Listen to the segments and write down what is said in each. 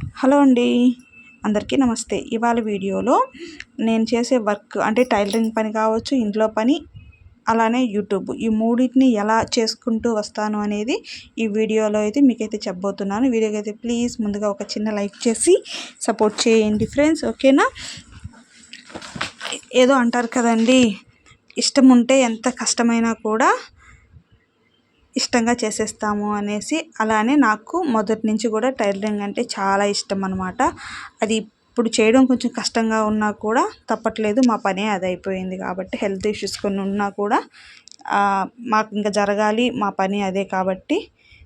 Hello అండి. అందరికీ నమస్తే. ఇవాళ వీడియోలో నేను చేసే వర్క్ అంటే టైలరింగ్ పని కావచ్చు ఇంట్లో పని అలానే యూట్యూబ్. ఈ మూడింటిని ఎలా చేసుకుంటూ వస్తాను అనేది ఈ వీడియోలో అయితే మీకైతే చెప్పబోతున్నాను. వీడియోకి అయితే ప్లీజ్ ముందుగా ఒక చిన్న లైక్ చేసి సపోర్ట్ చేయండి ఫ్రెండ్స్. ఓకేనా? ఏదో అంటారు కదండి ఇష్టం ఉంటే ఎంత కష్టమైనా కూడా ఇష్టంగా చేసేస్తాము అనేసి అలానే నాకు మొదటి నుంచి కూడా టైలరింగ్ అంటే చాలా ఇష్టం అనమాట అది ఇప్పుడు చేయడం కొంచెం కష్టంగా ఉన్నా కూడా తప్పట్లేదు మా పనే అది అయిపోయింది కాబట్టి హెల్త్ ఇష్యూస్ కొన్ని ఉన్నా కూడా మాకు ఇంకా జరగాలి మా పని అదే కాబట్టి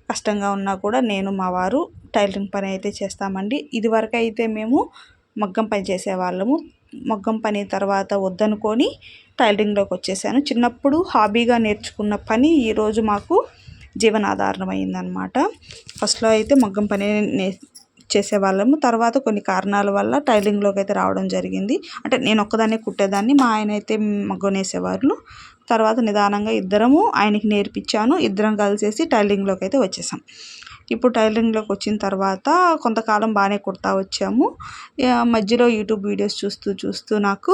కష్టంగా ఉన్నా కూడా నేను మా వారు టైలరింగ్ పని అయితే చేస్తామండి. ఇదివరకు అయితే మేము మగ్గం పని చేసేవాళ్ళము. మగ్గం పని తర్వాత వద్దనుకొని టైలరింగ్లోకి వచ్చేసాను. చిన్నప్పుడు హాబీగా నేర్చుకున్న పని ఈరోజు మాకు జీవనాధారణమైందనమాట అయిందనమాట ఫస్ట్లో అయితే మగ్గం పని నే చేసేవాళ్ళము. తర్వాత కొన్ని కారణాల వల్ల టైలింగ్లోకి అయితే రావడం జరిగింది. అంటే నేను ఒక్కదాన్నే కుట్టేదాన్ని. మా ఆయన అయితే మగ్గం వేసేవాళ్ళు తర్వాత నిదానంగా ఇద్దరము ఆయనకి నేర్పించాను. ఇద్దరం కలిసేసి టైలింగ్లోకి అయితే వచ్చేసాం. ఇప్పుడు టైలరింగ్లోకి వచ్చిన తర్వాత కొంతకాలం బాగానే కుడతా వచ్చాము. మధ్యలో యూట్యూబ్ వీడియోస్ చూస్తూ చూస్తూ నాకు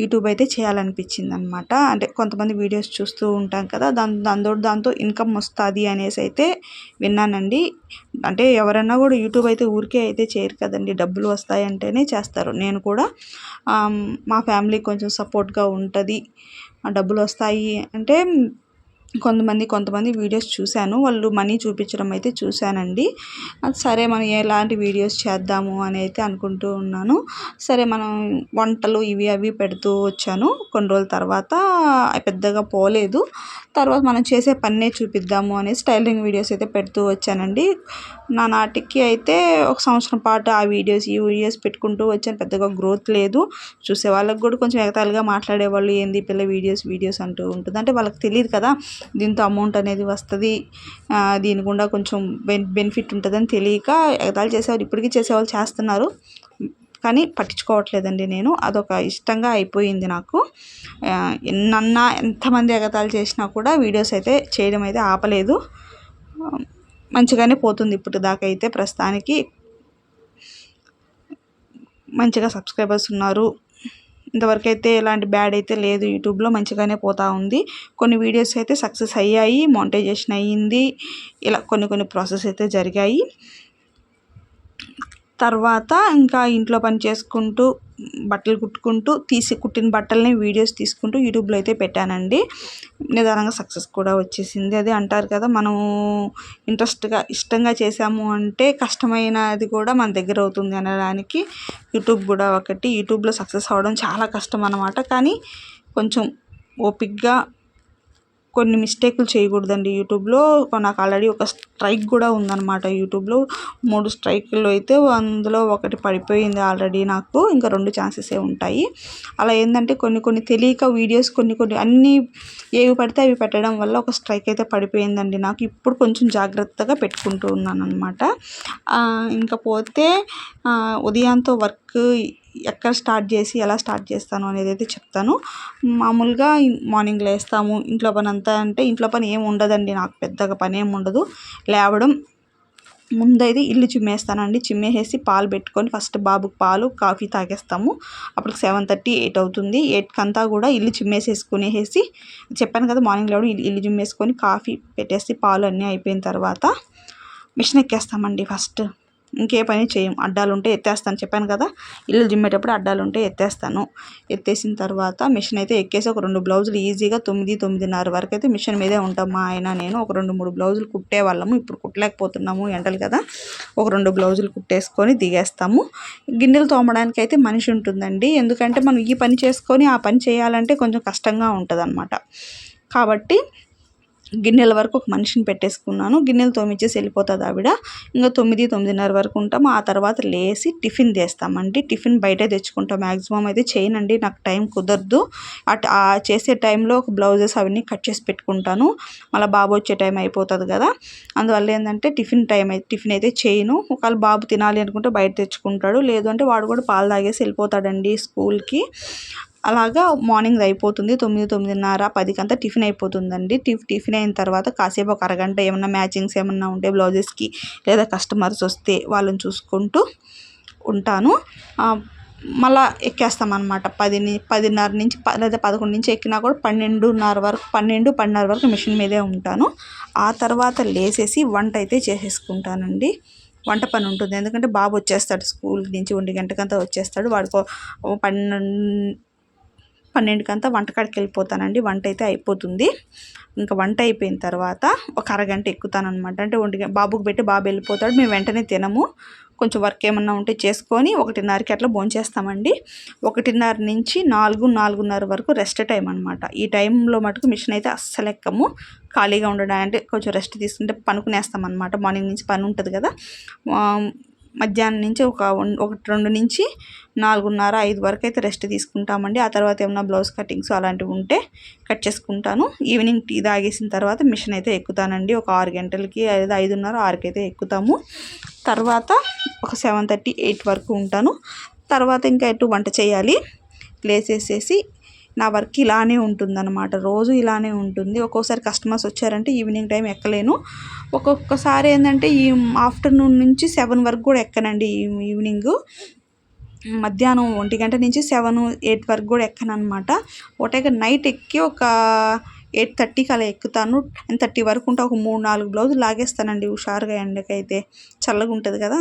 యూట్యూబ్ అయితే చేయాలనిపించింది అనమాట అంటే కొంతమంది వీడియోస్ చూస్తూ ఉంటాం కదా దాని దాంతో దాంతో ఇన్కమ్ వస్తుంది అనేసి అయితే విన్నానండి. అంటే ఎవరన్నా కూడా యూట్యూబ్ అయితే ఊరికే అయితే చేయరు కదండి డబ్బులు వస్తాయి అంటేనే చేస్తారు. నేను కూడా మా ఫ్యామిలీ కొంచెం సపోర్ట్గా ఉంటుంది డబ్బులు వస్తాయి అంటే కొంతమంది కొంతమంది వీడియోస్ చూశాను. వాళ్ళు మనీ చూపించడం అయితే చూశానండి. సరే మనం ఎలాంటి వీడియోస్ చేద్దాము అని అయితే అనుకుంటూ ఉన్నాను. సరే మనం వంటలు ఇవి అవి పెడుతూ వచ్చాను. కొన్ని రోజుల తర్వాత పెద్దగా పోలేదు. తర్వాత మనం చేసే పన్నే చూపిద్దాము అనేసి టైలరింగ్ వీడియోస్ అయితే పెడుతూ వచ్చానండి. నా నాటికి అయితే ఒక సంవత్సరం పాటు ఆ వీడియోస్ ఈ వీడియోస్ పెట్టుకుంటూ వచ్చాను. పెద్దగా గ్రోత్ లేదు. చూసే వాళ్ళకి కూడా కొంచెం ఎగతాళిగా మాట్లాడేవాళ్ళు ఏంది పిల్ల వీడియోస్ వీడియోస్ అంటూ ఉంటుంది. అంటే వాళ్ళకి తెలియదు కదా దీంతో అమౌంట్ అనేది వస్తుంది దీని గుండా కొంచెం బెన్ బెనిఫిట్ ఉంటుందని తెలియక ఎగతాళి చేసేవాళ్ళు ఇప్పటికీ చేసేవాళ్ళు చేస్తున్నారు. కానీ పట్టించుకోవట్లేదండి నేను. అదొక ఇష్టంగా అయిపోయింది నాకు. ఎన్నన్నా ఎంతమంది ఎగతాలు చేసినా కూడా వీడియోస్ అయితే చేయడం అయితే ఆపలేదు. మంచిగానే పోతుంది ఇప్పుడు దాకా అయితే ప్రస్తుతానికి. మంచిగా సబ్స్క్రైబర్స్ ఉన్నారు. ఇంతవరకు అయితే ఎలాంటి బ్యాడ్ అయితే లేదు. యూట్యూబ్లో మంచిగానే పోతూ ఉంది. కొన్ని వీడియోస్ అయితే సక్సెస్ అయ్యాయి. మోనిటైజేషన్ అయ్యింది. ఇలా కొన్ని కొన్ని ప్రాసెస్ అయితే జరిగాయి. తర్వాత ఇంకా ఇంట్లో పని చేసుకుంటూ బట్టలు కుట్టుకుంటూ తీసి కుట్టిన బట్టల్ని వీడియోస్ తీసుకుంటూ యూట్యూబ్లో అయితే పెట్టానండి. నిదానంగా సక్సెస్ కూడా వచ్చేసింది. అది అంటారు కదా మనము ఇంట్రెస్ట్గా ఇష్టంగా చేసాము అంటే కష్టమైనది కూడా మన దగ్గర అవుతుంది అనడానికి యూట్యూబ్ కూడా ఒకటి. యూట్యూబ్లో సక్సెస్ అవ్వడం చాలా కష్టం అనమాట కానీ కొంచెం ఓపిక్గా కొన్ని మిస్టేకులు చేయకూడదండి యూట్యూబ్లో. నాకు ఆల్రెడీ ఒక స్ట్రైక్ కూడా ఉందన్నమాట యూట్యూబ్లో. మూడు స్ట్రైక్లు అయితే అందులో ఒకటి పడిపోయింది ఆల్రెడీ నాకు. ఇంకా రెండు ఛాన్సెసే ఉంటాయి. అలా ఏంటంటే కొన్ని కొన్ని తెలియక వీడియోస్ కొన్ని కొన్ని అన్నీ ఏవి పడితే అవి పెట్టడం వల్ల ఒక స్ట్రైక్ అయితే పడిపోయిందండి నాకు. ఇప్పుడు కొంచెం జాగ్రత్తగా పెట్టుకుంటూ ఉన్నాను అనమాట ఇంకా పోతే ఉదయంతో వర్క్ ఎక్కడ స్టార్ట్ చేసి ఎలా స్టార్ట్ చేస్తాను అనేది అయితే చెప్తాను. మామూలుగా మార్నింగ్ లేస్తాము ఇంట్లో పని అంతా అంటే ఇంట్లో పని ఏమి ఉండదండి నాకు పెద్దగా పని ఏమి ఉండదు. లేవడం ముందైతే ఇల్లు చిమ్మేస్తానండి. చిమ్మేసేసి పాలు పెట్టుకొని ఫస్ట్ బాబుకి పాలు కాఫీ తాగేస్తాము. అప్పుడు సెవెన్ థర్టీ ఎయిట్ అవుతుంది. ఎయిట్కి అంతా కూడా ఇల్లు చిమ్మేసేసుకునేసి చెప్పాను కదా మార్నింగ్ లేవడం ఇల్లు చిమ్మేసుకొని కాఫీ పెట్టేసి పాలు అన్నీ అయిపోయిన తర్వాత మిషన్ ఎక్కేస్తామండి ఫస్ట్. ఇంకే పని చేయం. అడ్డాలు ఉంటే ఎత్తేస్తాను. చెప్పాను కదా ఇల్లు జిమ్మేటప్పుడు అడ్డాలు ఉంటే ఎత్తేస్తాను. ఎత్తేసిన తర్వాత మిషన్ అయితే ఎక్కేసి ఒక రెండు బ్లౌజులు ఈజీగా తొమ్మిది తొమ్మిదిన్నర వరకు అయితే మిషన్ మీదే ఉంటాం. మా ఆయన నేను ఒక రెండు మూడు బ్లౌజులు కుట్టే వాళ్ళము. ఇప్పుడు కుట్టలేకపోతున్నాము ఎండలు కదా. ఒక రెండు బ్లౌజులు కుట్టేసుకొని దిగేస్తాము. గిన్నెలు తోమడానికి అయితే మనిషి ఉంటుందండి. ఎందుకంటే మనం ఈ పని చేసుకొని ఆ పని చేయాలంటే కొంచెం కష్టంగా ఉంటుంది కాబట్టి గిన్నెల వరకు ఒక మనిషిని పెట్టేసుకున్నాను. గిన్నెలు తోమిచ్చేసి వెళ్ళిపోతుంది ఆవిడ. ఇంకా తొమ్మిది తొమ్మిదిన్నర వరకు ఉంటాము ఆ తర్వాత లేచి టిఫిన్ చేస్తామండి. టిఫిన్ బయట తెచ్చుకుంటాం. మ్యాక్సిమం అయితే చేయనండి. నాకు టైం కుదరదు. అట్ ఆ చేసే టైంలో ఒక బ్లౌజెస్ అవన్నీ కట్ చేసి పెట్టుకుంటాను. మళ్ళీ బాబు వచ్చే టైం అయిపోతుంది కదా. అందువల్ల ఏంటంటే టిఫిన్ టైం అయితే టిఫిన్ అయితే చేయను. ఒకవేళ బాబు తినాలి అనుకుంటే బయట తెచ్చుకుంటాడు. లేదు అంటే వాడు కూడా పాలు తాగేసి వెళ్ళిపోతాడండి స్కూల్కి. అలాగా మార్నింగ్ అయిపోతుంది. తొమ్మిది తొమ్మిదిన్నర పదికంతా టిఫిన్ అయిపోతుందండి. టిఫిన్ అయిన తర్వాత కాసేపు ఒక అరగంట ఏమన్నా మ్యాచింగ్స్ ఏమన్నా ఉంటే బ్లౌజెస్కి లేదా కస్టమర్స్ వస్తే వాళ్ళని చూసుకుంటూ ఉంటాను. మళ్ళా ఎక్కేస్తామన్నమాట. పదిని పదిన్నర నుంచి లేదా పదకొండు నుంచి ఎక్కినా కూడా పన్నెండున్నర వరకు పన్నెండు పన్నెండున్నర వరకు మిషన్ మీదే ఉంటాను. ఆ తర్వాత లేసేసి వంట అయితే చేసేసుకుంటానండి. వంట పని ఉంటుంది. ఎందుకంటే బాబు వచ్చేస్తాడు స్కూల్ నుంచి ఒంటి గంటకంతా వచ్చేస్తాడు. వాడికో పన్నెండు పన్నెండుకంతా వంటకాడికి వెళ్ళిపోతానండి వంట అయితే అయిపోతుంది. ఇంకా వంట అయిపోయిన తర్వాత ఒక అరగంట ఎక్కుతానమాట అంటే ఒంటి బాబుకి పెట్టి బాబు వెళ్ళిపోతాడు. మేము వెంటనే తినము. కొంచెం వర్క్ ఏమన్నా ఉంటే చేసుకొని ఒకటిన్నరకి అట్లా భోంచేస్తామండి. ఒకటిన్నర నుంచి నాలుగు నాలుగున్నర వరకు రెస్ట్ టైం అనమాట ఈ టైంలో మటుకు మిషన్ అయితే అస్సలు ఎక్కము. ఖాళీగా ఉండడం అంటే కొంచెం రెస్ట్ తీసుకుంటే పనుకునేస్తాం అనమాట మార్నింగ్ నుంచి పని ఉంటుంది కదా మధ్యాహ్నం నుంచి ఒక ఒకటి రెండు నుంచి నాలుగున్నర ఐదు వరకు అయితే రెస్ట్ తీసుకుంటామండి. ఆ తర్వాత ఏమన్నా బ్లౌజ్ కటింగ్స్ అలాంటివి ఉంటే కట్ చేసుకుంటాను. ఈవినింగ్ టీ తాగేసిన తర్వాత మిషన్ అయితే ఎక్కుతానండి. ఒక ఆరు గంటలకి లేదా ఐదున్నర ఆరుకి అయితే ఎక్కుతాము. తర్వాత ఒక సెవెన్ థర్టీ ఎయిట్ వరకు ఉంటాను. తర్వాత ఇంకా ఎటు వంట చేయాలి? లేసేసేసి నా వర్క్ ఇలానే ఉంటుందన్నమాట. రోజు ఇలానే ఉంటుంది. ఒక్కోసారి కస్టమర్స్ వచ్చారంటే ఈవినింగ్ టైం ఎక్కలేను. ఒక్కొక్కసారి ఏంటంటే ఈ ఆఫ్టర్నూన్ నుంచి సెవెన్ వరకు కూడా ఎక్కనండి ఈవినింగ్. మధ్యాహ్నం ఒంటి గంట నుంచి సెవెన్ ఎయిట్ వరకు కూడా ఎక్కను అనమాట ఒకటే నైట్ ఎక్కి ఒక ఎయిట్ థర్టీకి అలా ఎక్కుతాను. టెన్ థర్టీ వరకు ఉంటే ఒక మూడు నాలుగు బ్లౌజులు లాగేస్తానండి హుషారుగా ఎండకైతే. చల్లగా ఉంటుంది కదా?